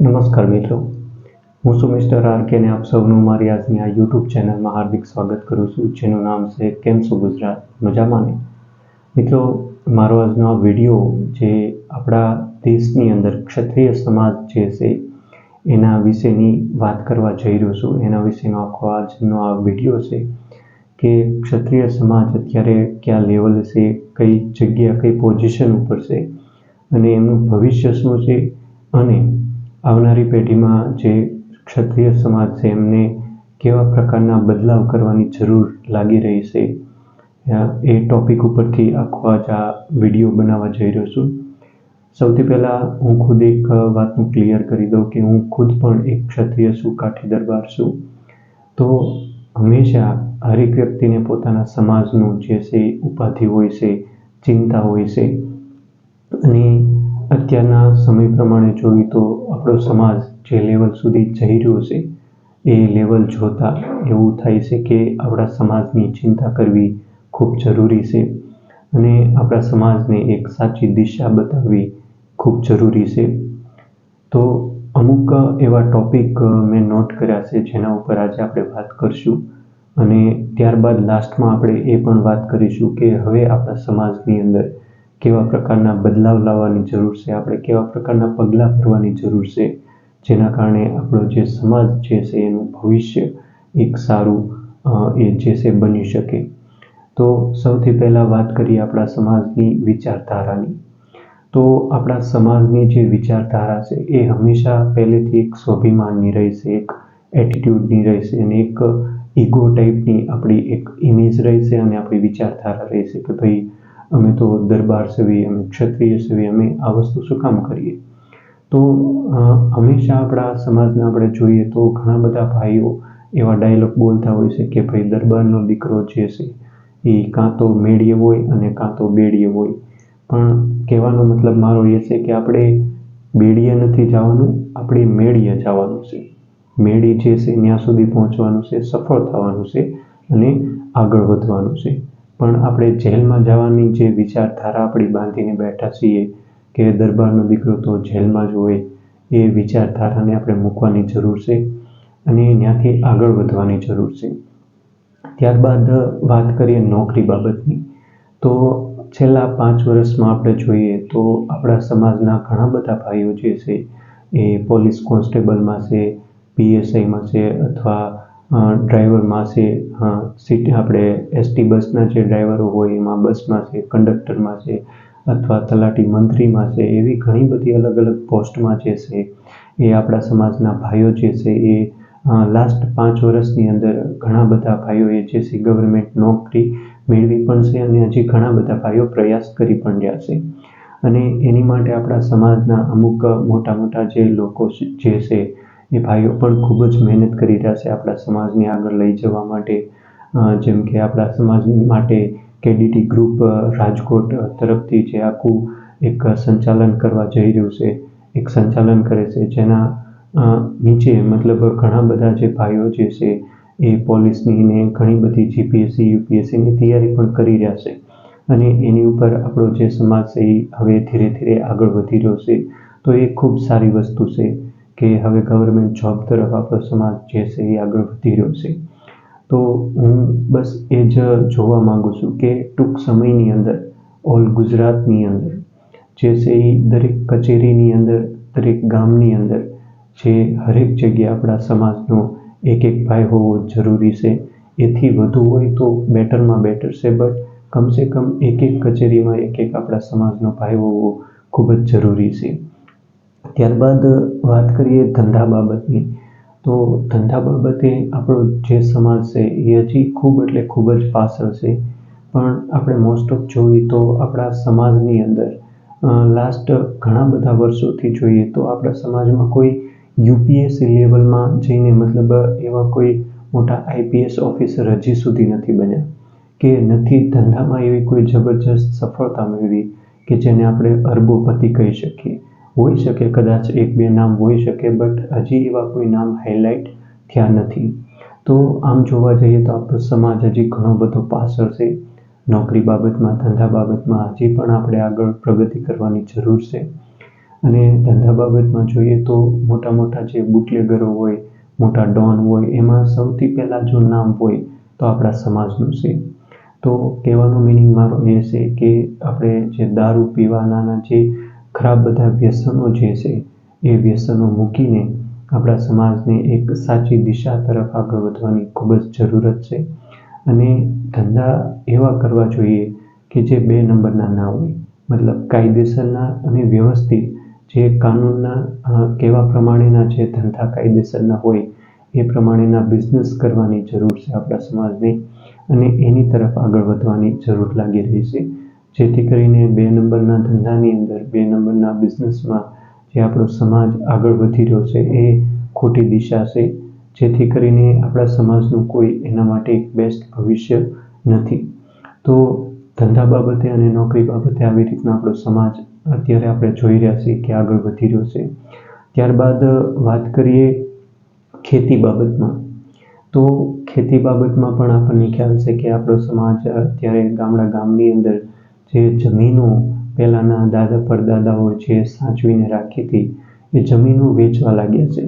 નમસ્કાર મિત્રો. હું સુમિસ્ટર મિસ્ટર આર કે આપ સૌનું મારી આજની આ યુટ્યુબ ચેનલમાં હાર્દિક સ્વાગત કરું છું, જેનું નામ છે કેમ છો ગુજરાત? મજામાં ને? મિત્રો, મારો આજનો આ વીડિયો જે આપણા દેશની અંદર ક્ષત્રિય સમાજ જે છે, એના વિશેની વાત કરવા જઈ રહ્યો છું. એના વિશેનો આખો આજનો આ વીડિયો છે કે ક્ષત્રિય સમાજ અત્યારે કયા લેવલ છે, કઈ જગ્યા, કઈ પોઝિશન ઉપર છે અને એમનું ભવિષ્ય શું છે અને આવનારી પેઢીમાં જે ક્ષત્રિય સમાજ છે, એમને કેવા પ્રકારના બદલાવ કરવાની જરૂર લાગી રહી છે એ ટોપિક ઉપરથી આખો આજ આ વીડિયો બનાવવા જઈ રહ્યો છું. સૌથી પહેલાં હું ખુદ એક વાતનું ક્લિયર કરી દઉં કે હું ખુદ પણ એક ક્ષત્રિય છું કાઠી દરબાર છું. તો હંમેશા હરેક વ્યક્તિને પોતાના સમાજનું જે છે ઉપાધિ હોય છે, ચિંતા હોય છે. અને અત્યારના સમય પ્રમાણે જોઈએ તો આપણો સમાજ જે લેવલ સુધી જઈ રહ્યો છે, એ લેવલ જોતા એવું થાય છે કે આપણા સમાજની ચિંતા કરવી ખૂબ જરૂરી છે અને આપણા સમાજને એક સાચી દિશા બતાવવી ખૂબ જરૂરી છે. તો અમુક એવા ટોપિક મેં નોટ કર્યા છે જેના ઉપર આજે આપણે વાત કરશું અને ત્યારબાદ લાસ્ટમાં આપણે એ પણ વાત કરીશું કે હવે આપણા સમાજની અંદર કેવા પ્રકારના બદલાવ લાવવાની જરૂર છે? આપણે કેવા પ્રકારના પગલાં ભરવાની જરૂર છે? જેના કારણે આપણો જે સમાજ જે છે એનું ભવિષ્ય એક સારું એ જે છે બની શકે. તો સૌથી પહેલાં વાત કરીએ આપણા સમાજની વિચારધારાની. તો આપણા સમાજની જે વિચારધારા છે એ હંમેશા પહેલેથી એક સ્વાભિમાનની રહેશે, એક એટીટ્યૂડની રહેશે અને એક ઈગો ટાઈપની આપણી એક ઇમેજ રહેશે અને આપણી વિચારધારા રહેશે કે ભાઈ અમે તો દરબાર સેવી અમે ક્ષત્રિય સેવી અમે આ વસ્તુ શું કામ કરીએ? તો હંમેશા આપણા સમાજના આપણે જોઈએ તો ઘણા બધા ભાઈઓ એવા ડાયલોગ બોલતા હોય છે કે ભાઈ, દરબારનો દીકરો જે છે, એ કાં તો મેળીએ હોય અને કાં તો બેડીએ હોય. પણ કહેવાનો મતલબ મારો એ છે કે આપણે બેડીએ નથી જવાનું, આપણે મેળીએ જવાનું છે. મેળી જે છે, ત્યાં સુધી પહોંચવાનું છે, સફળ થવાનું છે અને આગળ વધવાનું છે. પણ આપણે જેલમાં જવાની જે વિચારધારા આપણી બાંધીને બેઠા છીએ કે દરબારનો દીકરો તો જેલમાં જ હોય, એ વિચારધારાને આપણે મૂકવાની જરૂર છે અને ત્યાંથી આગળ વધવાની જરૂર છે. ત્યારબાદ વાત કરીએ નોકરી બાબતની. તો છેલ્લા પાંચ વર્ષમાં આપણે જોઈએ તો આપણા સમાજના ઘણા બધા ભાઈઓ જે છે એ પોલીસ કોન્સ્ટેબલમાં છે, પીએસઆઈમાં છે અથવા ડ્રાઈવરમાં છે સીટ આપણે એસટી બસના જે ડ્રાઈવરો હોય એમાં બસમાં છે કંડક્ટરમાં છે અથવા તલાટી મંત્રીમાં છે એવી ઘણી બધી અલગ અલગ પોસ્ટમાં જે છે એ આપણા સમાજના ભાઈઓ જે છે એ લાસ્ટ પાંચ વર્ષની અંદર ઘણા બધા ભાઈઓએ જે છે ગવર્મેન્ટ નોકરી મેળવી પણ છે અને હજી ઘણા બધા ભાઈઓ પ્રયાસ કરી પણ રહ્યા છે. અને એની માટે આપણા સમાજના અમુક મોટા મોટા જે લોકો જે છે એ ભાઈઓ પણ ખૂબ જ મહેનત કરી રહ્યા છે આપણા સમાજને આગળ લઈ જવા માટે. જેમ કે આપણા સમાજ માટે કેડીટી ગ્રુપ રાજકોટ તરફથી જે આખું એક સંચાલન કરવા જઈ રહ્યું છે, એક સંચાલન કરે છે, જેના નીચે મતલબ ઘણા બધા જે ભાઈઓ જે છે એ પોલીસની ને ઘણી બધી જીપીએસસી યુપીએસસીની તૈયારી પણ કરી રહ્યા છે. અને એની ઉપર આપણો જે સમાજ છે એ હવે ધીરે ધીરે આગળ વધી રહ્યો છે. તો એ ખૂબ સારી વસ્તુ છે. કે હવે ગવર્મેન્ટ જોબ તરફ આપણો સમાજ જે છે એ આગળ વધી રહ્યો છે. તો હું બસ એ જ જોવા માગું છું કે ટૂંક સમયની અંદર ઓલ ગુજરાતની અંદર, જે છે એ દરેક કચેરીની અંદર, દરેક ગામની અંદર, જે હરેક જગ્યાએ આપણા સમાજનો એક એક ભાઈ હોવો જરૂરી છે. એથી વધુ હોય તો બેટરમાં બેટર છે બટ કમસે કમ એક એક કચેરીમાં એક એક આપણા સમાજનો ભાઈ હોવો ખૂબ જ જરૂરી છે. ત્યારબાદ વાત કરીએ ધંધા બાબતની, તો ધંધા બાબતે આપણો જે સમાજ છે એ હજી ખૂબ એટલે ખૂબ જ પાછળ છે. પણ આપણે મોસ્ટ ઓફ જોઈએ તો આપણા સમાજની અંદર લાસ્ટ ઘણા બધા વર્ષોથી જોઈએ તો આપણા સમાજમાં કોઈ યુપીએસસી લેવલમાં જઈને મતલબ એવા કોઈ મોટા આઈપીએસ ઓફિસર હજી સુધી નથી બન્યા. કે નથી ધંધામાં એવી કોઈ જબરજસ્ત સફળતા મેળવી કે જેને આપણે અરબોપતિ કહી શકીએ. હોઈ શકે કદાચ એક બે નામ હોઈ શકે બટ હજી એવા કોઈ નામ હાઇલાઇટ થયા નથી. તો આમ જોવા જઈએ તો આપણો સમાજ હજી ઘણો બધો પાછળ છે. નોકરી બાબતમાં, ધંધા બાબતમાં હજી પણ આપણે આગળ પ્રગતિ કરવાની જરૂર છે. અને ધંધા બાબતમાં જોઈએ તો મોટા મોટા જે બુટલેગરો હોય, મોટા ડોન હોય, એમાં સૌથી પહેલાં જો નામ હોય તો આપણા સમાજનું છે. તો કહેવાનો મિનિંગ મારો એ છે કે આપણે જે દારૂ પીવાના જે ખરાબ બધા વ્યસનો જે છે, એ વ્યસનો મૂકીને આપણા સમાજને એક સાચી દિશા તરફ આગળ વધવાની ખૂબ જ જરૂરત છે. અને ધંધા એવા કરવા જોઈએ કે જે બે નંબરના ના હોય. મતલબ કાયદેસરના અને વ્યવસ્થિત જે કાનૂનના કેવા પ્રમાણેના જે ધંધા કાયદેસરના હોય, એ પ્રમાણેના બિઝનેસ કરવાની જરૂર છે આપણા સમાજને અને એની તરફ આગળ વધવાની જરૂર લાગી રહી છે. જેથી કરીને બે નંબરના ધંધાની અંદર, બે નંબરના બિઝનેસમાં જે આપણો સમાજ આગળ વધી રહ્યો છે એ ખોટી દિશા છે. જેથી કરીને આપણા સમાજનું કોઈ એના માટે એક બેસ્ટ ભવિષ્ય નથી. તો ધંધા બાબતે અને નોકરી બાબતે આવી રીતના આપણો સમાજ અત્યારે આપણે જોઈ રહ્યા છીએ કે આગળ વધી રહ્યો છે. ત્યારબાદ વાત કરીએ ખેતી બાબતમાં. તો ખેતી બાબતમાં પણ આપણને ખ્યાલ છે કે આપણો સમાજ અત્યારે ગામડા ગામની અંદર જે જમીનો પહેલાંના દાદા પરદાદાઓ જે સાચવીને રાખી હતી, એ જમીનો વેચવા લાગ્યા છે.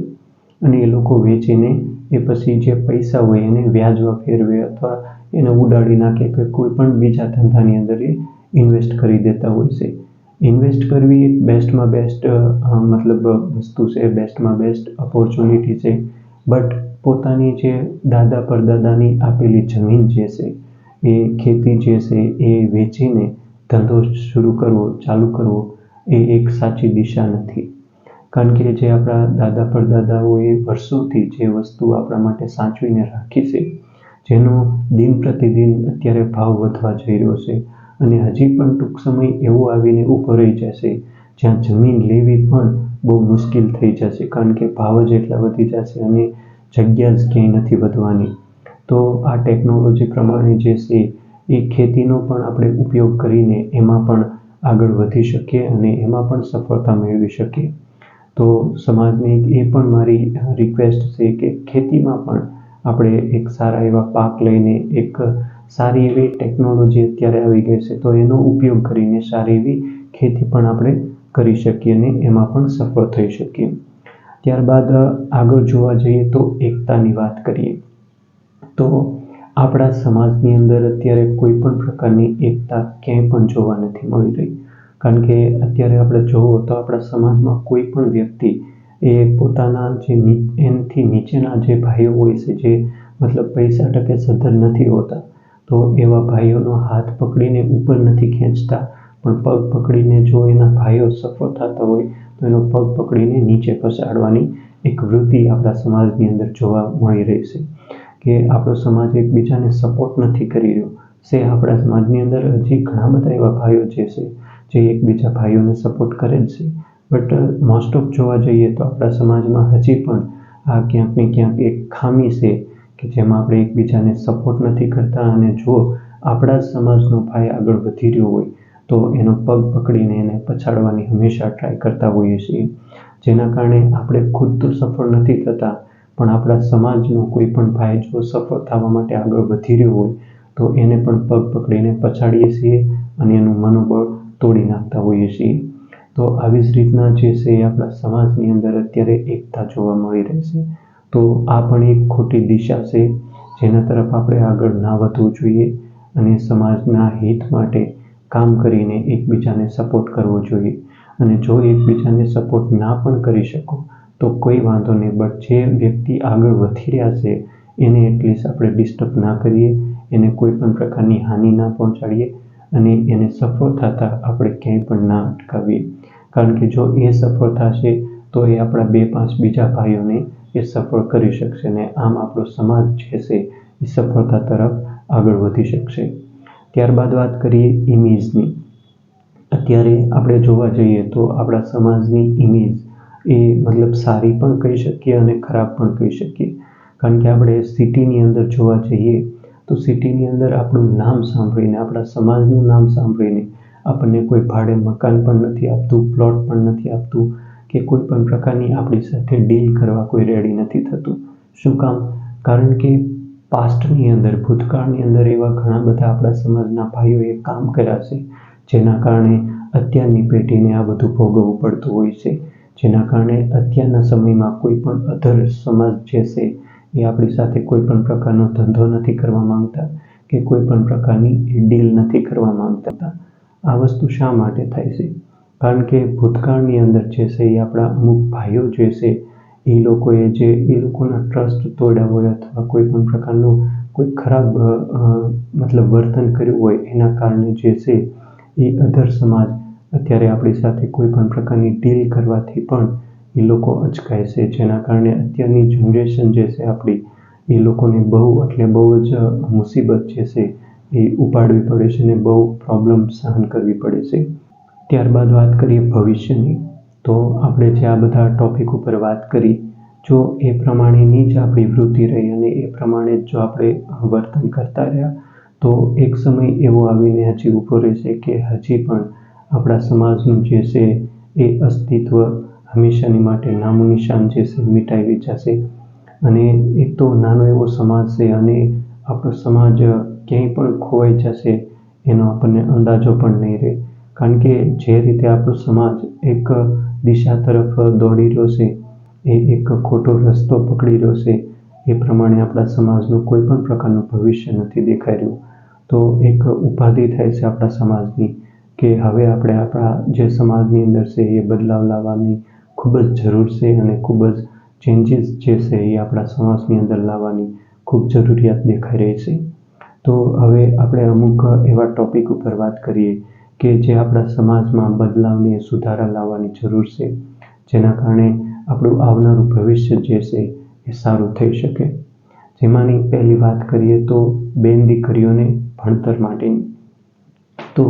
અને એ લોકો વેચીને એ પછી જે પૈસા હોય એને વ્યાજમાં ફેરવે અથવા એને ઉડાડી નાખે કે કોઈ પણ બીજા ધંધાની અંદર એ ઇન્વેસ્ટ કરી દેતા હોય છે. ઇન્વેસ્ટ કરવી એક બેસ્ટમાં બેસ્ટ મતલબ વસ્તુ છે બેસ્ટમાં બેસ્ટ ઓપોર્ચ્યુનિટી છે. બટ પોતાની જે દાદા પરદાદાની આપેલી જમીન જે છે, એ ખેતી જે છે, એ વેચીને ધંધો શરૂ કરવો, ચાલુ કરવો એ એક સાચી દિશા નથી. કારણ કે જે આપણા દાદા પરદાદાઓએ વર્ષોથી જે વસ્તુ આપણા માટે સાચવીને રાખી છે, જેનો દિન પ્રતિદિન અત્યારે ભાવ વધવા જઈ રહ્યો છે અને હજી પણ ટૂંક સમય એવો આવીને ઊભો રહી જશે, જ્યાં જમીન લેવી પણ બહુ મુશ્કેલ થઈ જશે, કારણ કે ભાવ જ એટલા વધી જશે અને જગ્યા જ ક્યાંય નથી વધવાની. તો આ ટેકનોલોજી પ્રમાણે જે છે એ ખેતીનો પણ આપણે ઉપયોગ કરીને એમાં પણ આગળ વધી શકીએ અને એમાં પણ સફળતા મેળવી શકીએ. તો સમાજની એ પણ મારી રિક્વેસ્ટ છે કે ખેતીમાં પણ આપણે એક સારા એવા પાક લઈને એક સારી એવી ટેકનોલોજી અત્યારે આવી ગઈ છે તો એનો ઉપયોગ કરીને સારી એવી ખેતી પણ આપણે કરી શકીએ અને એમાં પણ સફળ થઈ શકીએ. ત્યારબાદ આગળ જોવા જઈએ તો એકતાની વાત કરીએ. તો આપણા સમાજની અંદર અત્યારે કોઈ પણ પ્રકારની એકતા ક્યાંય પણ જોવા નથી મળી રહી. કારણ કે અત્યારે આપણે જોવો તો આપણા સમાજમાં કોઈ પણ વ્યક્તિ એ પોતાના જે એનથી નીચેના જે ભાઈઓ હોય છે, જે મતલબ પૈસા ટકે સદ્ધર નથી હોતા, તો એવા ભાઈઓનો હાથ પકડીને ઉપર નથી ખેંચતા. પણ પગ પકડીને જો એના ભાઈઓ સફળ થતા હોય, તો એનો પગ પકડીને નીચે પસાડવાની એક વૃત્તિ આપણા સમાજની અંદર જોવા મળી રહી છે. કે આપણો સમાજ એકબીજાને સપોર્ટ નથી કરી રહ્યો. છે આપણા સમાજની અંદર હજી ઘણા બધા એવા ભાઈઓ જે છે, જે એકબીજા ભાઈઓને સપોર્ટ કરે જ છે. બટ મોસ્ટ ઓફ જોવા જઈએ તો આપણા સમાજમાં હજી પણ આ ક્યાંક ને ક્યાંક એક ખામી છે કે જેમાં આપણે એકબીજાને સપોર્ટ નથી કરતા અને જો આપણા સમાજનો ભાઈ આગળ વધી રહ્યો હોય, તો એનો પગ પકડીને એને પછાડવાની હંમેશા ટ્રાય કરતા હોઈએ છીએ. જેના કારણે આપણે ખુદ તો સફળ નથી થતા પણ આપણા સમાજનો કોઈ પણ ભાઈ જો સફળ થવા માટે આગળ વધી રહ્યો હોય, તો એને પણ પગ પકડીને પછાડીએ છીએ અને એનું મનોબળ તોડી નાખતા હોઈએ છીએ. તો આવી જ રીતના જે છે એ આપણા સમાજની અંદર અત્યારે એકતા જોવા મળી રહી છે. તો આ પણ એક ખોટી દિશા છે, જેના તરફ આપણે આગળ ના વધવું જોઈએ અને સમાજના હિત માટે કામ કરીને એકબીજાને સપોર્ટ કરવો જોઈએ. અને જો એકબીજાને સપોર્ટ ના પણ કરી શકો તો કોઈ વાંધો નહીં. બટ જે વ્યક્તિ આગળ વધી રહ્યા છે, એને એટલીસ્ટ આપણે ડિસ્ટર્બ ના કરીએ, એને કોઈ પણ પ્રકારની હાનિ ના પહોંચાડીએ અને એને સફળ થતાં આપણે ક્યાંય પણ ના અટકાવીએ. કારણ કે જો એ સફળ થશે, તો એ આપણા બે પાંચ બીજા ભાઈઓને એ સફળ કરી શકશે ને આમ આપણો સમાજ જે છે, એ સફળતા તરફ આગળ વધી શકશે. ત્યારબાદ વાત કરીએ ઇમેજની અત્યારે આપણે જોવા જઈએ તો આપણા સમાજની ઇમેજ એ મતલબ સારી પણ કહી શકીએ અને ખરાબ પણ કહી શકીએ. કારણ કે આપણે સિટીની અંદર જોવા જઈએ તો સિટીની અંદર આપણું નામ સાંભળીને, આપણા સમાજનું નામ સાંભળીને આપણને કોઈ ભાડે મકાન પણ નથી આપતું પ્લોટ પણ નથી આપતું કે કોઈ પણ પ્રકારની આપણી સાથે ડીલ કરવા કોઈ રેડી નથી થતું. શું કામ? કારણ કે પાસ્ટની અંદર, ભૂતકાળની અંદર એવા ઘણા બધા આપણા સમાજના ભાઈઓએ કામ કર્યા છે, જેના કારણે અત્યારની પેઢીને આ બધું ભોગવવું પડતું હોય છે. જેના કારણે અત્યારના સમયમાં કોઈ પણ અધર સમાજ જે છે, એ આપણી સાથે કોઈ પણ પ્રકારનો ધંધો નથી કરવા માંગતા કે કોઈ પણ પ્રકારની ડીલ નથી કરવા માંગતા. આ વસ્તુ શા માટે થાય છે? કારણ કે ભૂતકાળની અંદર જે છે, એ આપણા અમુક ભાઈઓ જે છે, એ લોકોએ જે, એ લોકોના ટ્રસ્ટ તોડ્યા હોય અથવા કોઈ પણ પ્રકારનું કોઈ ખરાબ મતલબ વર્તન કર્યું હોય એના કારણે જે છે, એ અધર સમાજ અત્યારે આપણી સાથે કોઈ પણ પ્રકારની ડીલ કરવાથી પણ એ લોકો અચકાય છે. જેના કારણે અત્યારની જનરેશન જે છે આપણી, એ લોકોને બહુ, એટલે બહુ જ મુસીબત જે છે એ ઉપાડવી પડે છે અને બહુ પ્રોબ્લેમ સહન કરવી પડે છે. ત્યારબાદ વાત કરીએ ભવિષ્યની, તો આપણે જે આ બધા ટોપિક ઉપર વાત કરી, જો એ પ્રમાણેની જ આપણી વૃત્તિ રહી અને એ પ્રમાણે જો આપણે વર્તન કરતા રહ્યા, તો એક સમય એવો આવીને હજી ઊભો રહેશે કે હજી પણ આપણા સમાજનું જે છે એ અસ્તિત્વ હંમેશાની માટે નામું નિશાન જે છે મિટાવી જશે અને એક તો નાનો એવો સમાજ છે અને આપણો સમાજ ક્યાંય પણ ખોવાઈ જશે એનો આપણને અંદાજો પણ નહીં રહે. કારણ કે જે રીતે આપણો સમાજ એક દિશા તરફ દોડી રહ્યો છે, એ એક ખોટો રસ્તો પકડી રહ્યો છે, એ પ્રમાણે આપણા સમાજનું કોઈ પણ પ્રકારનું ભવિષ્ય નથી દેખાઈ રહ્યું. તો એક ઉપાધિ થાય છે આપણા સમાજની. કે હવે આપણે આપણા જે સમાજની અંદર છે એ બદલાવ લાવવાની ખૂબ જ જરૂર છે અને ખૂબ જ ચેન્જીસ જે છે એ આપણા સમાજની અંદર લાવવાની ખૂબ જરૂરિયાત દેખાઈ રહી છે. તો હવે આપણે અમુક એવા ટોપિક ઉપર વાત કરીએ કે જે આપણા સમાજમાં બદલાવને સુધારા લાવવાની જરૂર છે, જેના કારણે આપણું આવનારું ભવિષ્ય જે છે એ સારું થઈ શકે. જેમાંની પહેલી વાત કરીએ તો બેન દીકરીઓને ભણતર માટેની. તો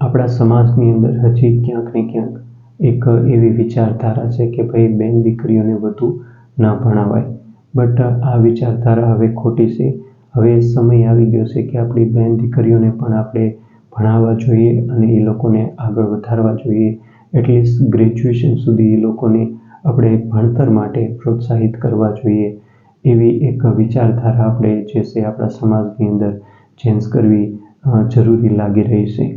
આપણા સમાજની અંદર હજી ક્યાંક ને ક્યાંક એક એવી વિચારધારા છે કે ભાઈ બેન દીકરીઓને વધુ ન ભણાવાય. બટ આ વિચારધારા હવે ખોટી છે. હવે સમય આવી ગયો છે કે આપણી બેન દીકરીઓને પણ આપણે ભણાવવા જોઈએ અને એ લોકોને આગળ વધારવા જોઈએ. એટલીસ્ટ ગ્રેજ્યુએશન સુધી એ લોકોને આપણે ભણતર માટે પ્રોત્સાહિત કરવા જોઈએ. એવી એક વિચારધારા આપણે જે છે આપણા સમાજની અંદર ચેન્જ કરવી જરૂરી લાગી રહી છે.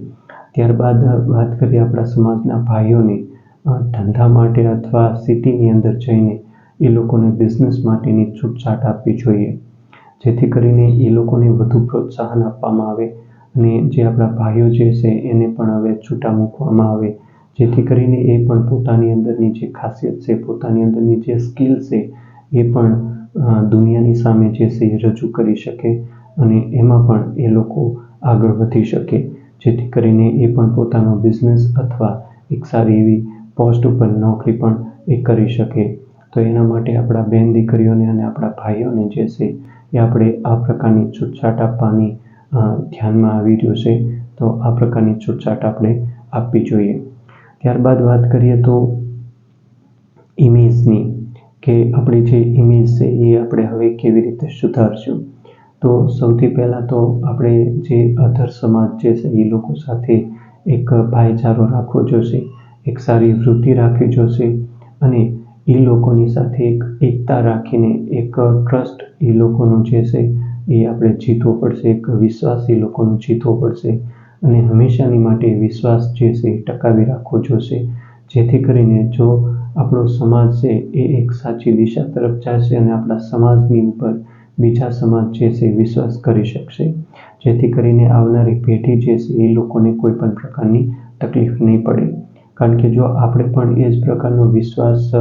ત્યારબાદ વાત કરીએ આપણા સમાજના ભાઈઓને ધંધા માટે અથવા સિટીની અંદર જઈને એ લોકોને બિઝનેસ માટેની છૂટછાટ આપવી જોઈએ. જેથી કરીને એ લોકોને વધુ પ્રોત્સાહન આપવામાં આવે અને જે આપણા ભાઈઓ જે છે એને પણ હવે છૂટા મૂકવામાં આવે. જેથી કરીને એ પણ પોતાની અંદરની જે ખાસિયત છે, પોતાની અંદરની જે સ્કિલ છે, એ પણ દુનિયાની સામે જે છે એ રજૂ કરી શકે અને એમાં પણ એ લોકો આગળ વધી શકે. જેથી કરીને એ પણ પોતાનો બિઝનેસ અથવા એક સારી એવી પોસ્ટ ઉપર નોકરી પણ એ કરી શકે. તો એના માટે આપણા બેન દીકરીઓને અને આપણા ભાઈઓને જે છે, એ આપણે આ પ્રકારની છૂટછાટ આપવાની ધ્યાનમાં આવી રહ્યું છે. તો આ પ્રકારની છૂટછાટ આપણે આપવી જોઈએ. ત્યારબાદ વાત કરીએ તો ઇમેજની કે આપણી જે ઇમેજ છે એ આપણે હવે કેવી રીતે સુધારશું. તો સૌથી પહેલાં તો આપણે જે અધર સમાજ જે છે, એ લોકો સાથે એક ભાઈચારો રાખવો જોશે, એક સારી વૃત્તિ રાખવી જોશે અને એ લોકોની સાથે એક એકતા રાખીને એક ટ્રસ્ટ એ લોકોનું જે છે, એ આપણે જીતવો પડશે, એક વિશ્વાસ એ લોકોનો જીતવો પડશે અને હંમેશાની માટે વિશ્વાસ જે છે, એ ટકાવી રાખવો જોશે. જેથી કરીને જો આપણો સમાજ છે, એ એક સાચી દિશા તરફ જશે અને આપણા સમાજની ઉપર બીજા સમાજ છે વિશ્વાસ કરી શકશે. જેથી કરીને આવનારી પેઢી જે છે એ લોકોને કોઈ પણ પ્રકારની તકલીફ નહીં પડે. કારણ કે જો આપણે પણ એ જ પ્રકારનો વિશ્વાસ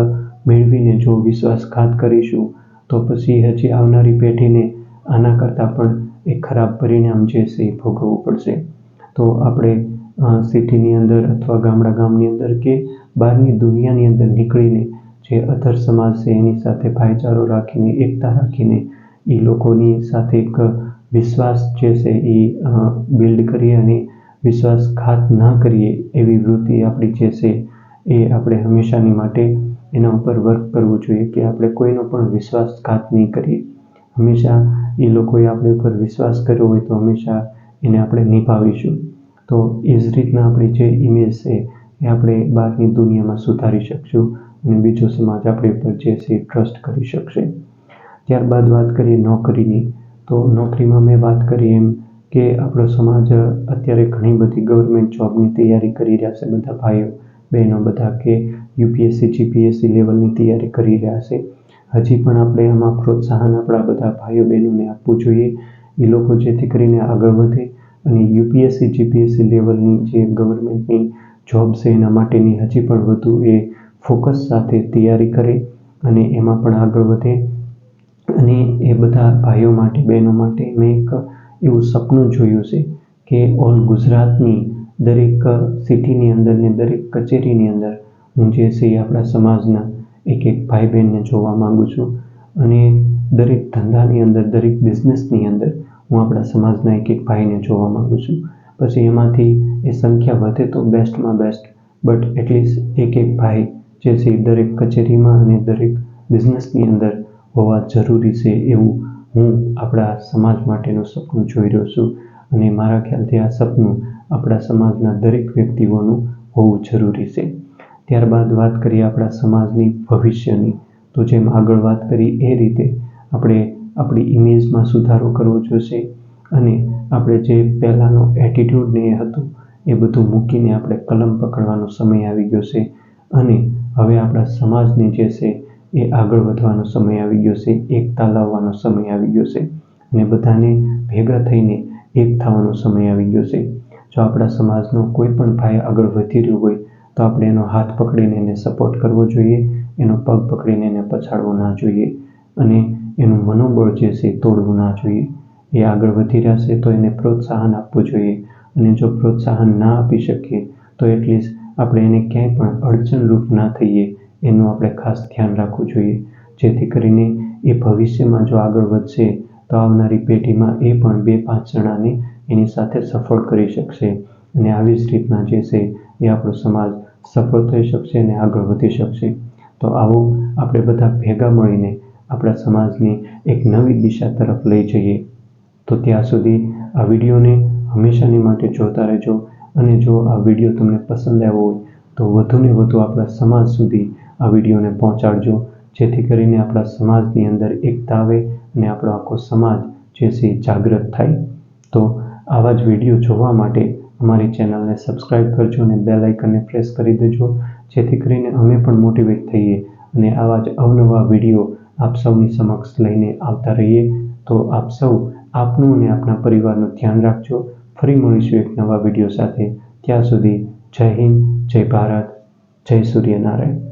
મેળવીને જો વિશ્વાસઘાત કરીશું, તો પછી હજી આવનારી પેઢીને આના કરતાં પણ એક ખરાબ પરિણામ જે છે એ ભોગવવું પડશે. તો આપણે સિટીની અંદર અથવા ગામડા ગામની અંદર કે બહારની દુનિયાની અંદર નીકળીને જે અધર સમાજ છે એની સાથે ભાઈચારો રાખીને, એકતા રાખીને એ લોકોની સાથે એક વિશ્વાસ જે છે એ બિલ્ડ કરીએ અને વિશ્વાસઘાત ના કરીએ એવી વૃત્તિ આપણી જે છે એ આપણે હંમેશાની માટે એના ઉપર વર્ક કરવું જોઈએ કે આપણે કોઈનો પણ વિશ્વાસઘાત નહીં કરીએ. હંમેશા એ લોકોએ આપણી ઉપર વિશ્વાસ કર્યો હોય તો હંમેશા એને આપણે નિભાવીશું. તો એ જ રીતના આપણી જે ઇમેજ છે એ આપણે બહારની દુનિયામાં સુધારી શકશું અને બીજો સમાજ આપણી ઉપર જે છે ટ્રસ્ટ કરી શકશે. ત્યારબાદ વાત કરીએ નોકરીની. તો નોકરીમાં મેં વાત કરી એમ કે આપણો સમાજ અત્યારે ઘણી બધી ગવર્મેન્ટ જોબની તૈયારી કરી રહ્યા છે. બધા ભાઈઓ, બહેનો બધા કે યુપીએસસી જીપીએસસી લેવલની તૈયારી કરી રહ્યા છે. હજી પણ આપણે આમાં પ્રોત્સાહન આપણા બધા ભાઈઓ, બહેનોને આપવું જોઈએ. એ લોકો જેથી કરીને આગળ વધે અને યુપીએસસી જીપીએસસી લેવલની જે ગવર્મેન્ટની જોબ છે એના માટેની હજી પણ વધુ એ ફોકસ સાથે તૈયારી કરે અને એમાં પણ આગળ વધે. અને એ બધા ભાઈઓ માટે, બહેનો માટે મેં એક એવું સપનું જોયું છે કે ઓલ ગુજરાતની દરેક સિટીની અંદર ને દરેક કચેરીની અંદર હું જે છે આપણા સમાજના એક એક ભાઈ બહેનને જોવા માગું છું. અને દરેક ધંધાની અંદર, દરેક બિઝનેસની અંદર હું આપણા સમાજના એક એક ભાઈને જોવા માગું છું. પછી એમાંથી એ સંખ્યા વધે તો બેસ્ટમાં બેસ્ટ બટ એટલીસ્ટ એક એક ભાઈ જે છે દરેક કચેરીમાં અને દરેક બિઝનેસની અંદર હોવા જરૂરી છે એવું હું આપણા સમાજ માટેનું સપનું જોઈ રહ્યો છું. અને મારા ખ્યાલથી આ સપનું આપણા સમાજના દરેક વ્યક્તિઓનું હોવું જરૂરી છે. ત્યારબાદ વાત કરીએ આપણા સમાજની ભવિષ્યની. તો જેમ આગળ વાત કરી એ રીતે આપણે આપણી ઇમેજમાં સુધારો કરવો જોઈશે અને આપણે જે પહેલાંનો એટીટ્યૂડ ને એ હતું એ બધું મૂકીને આપણે કલમ પકડવાનો સમય આવી ગયો છે. અને હવે આપણા સમાજને જે છે એ આગળ વધવાનો સમય આવી ગયો છે, એકતા લાવવાનો સમય આવી ગયો છે અને બધાને ભેગા થઈને એક થવાનો સમય આવી ગયો છે. જો આપણા સમાજનો કોઈ પણ ભાઈ આગળ વધી રહ્યો હોય, તો આપણે એનો હાથ પકડીને એને સપોર્ટ કરવો જોઈએ, એનો પગ પકડીને એને પછાડવો ના જોઈએ અને એનું મનોબળ જે છે તોડવું ના જોઈએ. એ આગળ વધી રહ્યા છે તો એને પ્રોત્સાહન આપવું જોઈએ અને જો પ્રોત્સાહન ના આપી શકીએ, તો એટલીસ્ટ આપણે એને ક્યાંય પણ અડચણરૂપ ના થઈએ એનું આપણે ખાસ ધ્યાન રાખવું જોઈએ. જેથી કરીને એ ભવિષ્યમાં જો આગળ વધશે, તો આવનારી પેઢીમાં એ પણ બે પાંચ જણાને એની સાથે સફળ કરી શકશે અને આવી જ રીતના જે છે એ આપણો સમાજ સફળ થઈ શકશે અને આગળ વધી શકશે. તો આવો આપણે બધા ભેગા મળીને આપણા સમાજની એક નવી દિશા તરફ લઈ જઈએ. તો ત્યાં સુધી આ વિડીયોને હંમેશાની માટે જોતા રહેજો અને જો આ વીડિયો તમને પસંદ આવ્યો હોય, તો વધુને વધુ આપણા સમાજ સુધી આ વિડીયોને પહોંચાડજો, જેથી કરીને આપણા સમાજની અંદર એકતા આવે અને આપણો આખો સમાજ જે છે જાગૃત થાય. તો આવા જ વીડિયો જોવા માટે અમારી ચેનલને સબસ્ક્રાઈબ કરજો અને બેલ આઇકનને પ્રેસ કરી દેજો, જેથી કરીને અમે પણ મોટિવેટ થઈએ અને આવા જ અવનવા વીડિયો આપ સૌની સમક્ષ લઈને આવતા રહીએ. તો આપ સૌ આપનું અને આપના પરિવારનું ધ્યાન રાખજો. ફરી મળીશું એક નવા વીડિયો સાથે. ત્યાં સુધી જય હિન્દ, જય ભારત, જય સૂર્યનારાયણ.